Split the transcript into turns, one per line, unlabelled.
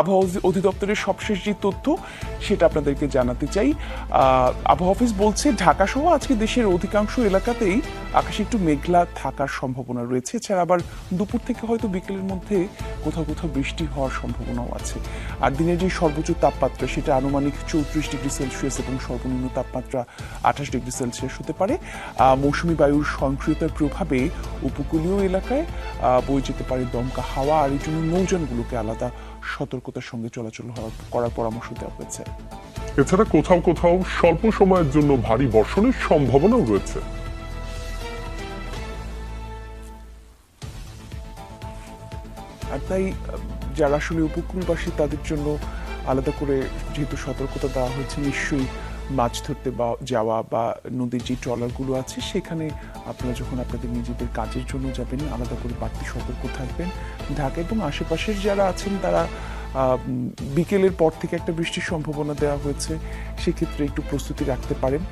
আবহাওয়া অধিদপ্তরের সবশেষ যে তথ্য, সেটা আপনাদেরকে জানাতে চাই। আবহাওয়া অফিস বলছে ঢাকা সহ আজকে দেশের অধিকাংশ এলাকাতেই আকাশে একটু মেঘলা থাকার সম্ভাবনা রয়েছে। এছাড়া আবার দুপুর থেকে হয়তো বিকেলের মধ্যে কোথাও কোথাও বৃষ্টি হওয়ার সম্ভাবনাও আছে। আর দিনের যে সর্বোচ্চ তাপমাত্রা, সেটা আনুমানিক চৌত্রিশ ডিগ্রি সেলসিয়াস এবং সর্বনিম্ন তাপমাত্রা আঠাশ ডিগ্রি সেলসিয়াস হতে পারে। মৌসুমি বায়ুর সক্রিয়তার প্রভাবে উপকূলীয় এলাকায় বয়ে যেতে পারে দমকা হাওয়া আর এই জন্য নৌযানগুলোকে আলাদা সতর্কতার সঙ্গে চলাচল করার পরামর্শ দেওয়া হয়েছে।
এছাড়া কোথাও কোথাও স্বল্প সময়ের জন্য ভারী বর্ষণের সম্ভাবনাও রয়েছে।
আর তাই যারা আসলে উপকূলবাসী তাদের জন্য আলাদা করে যেহেতু সতর্কতা দেওয়া হয়েছে নিশ্চয়ই মাছ ধরতে যাওয়া বা নদীর যে ট্রলারগুলো আছে, সেখানে আপনারা যখন আপনাদের নিজেদের কাজের জন্য যাবেন, আলাদা করে বাড়তি সতর্ক থাকবেন। ঢাকা এবং আশেপাশের যারা আছেন, তারা বিকেলের পর থেকে একটা বৃষ্টির সম্ভাবনা দেওয়া হয়েছে। সেক্ষেত্রে একটু প্রস্তুতি রাখতে পারেন।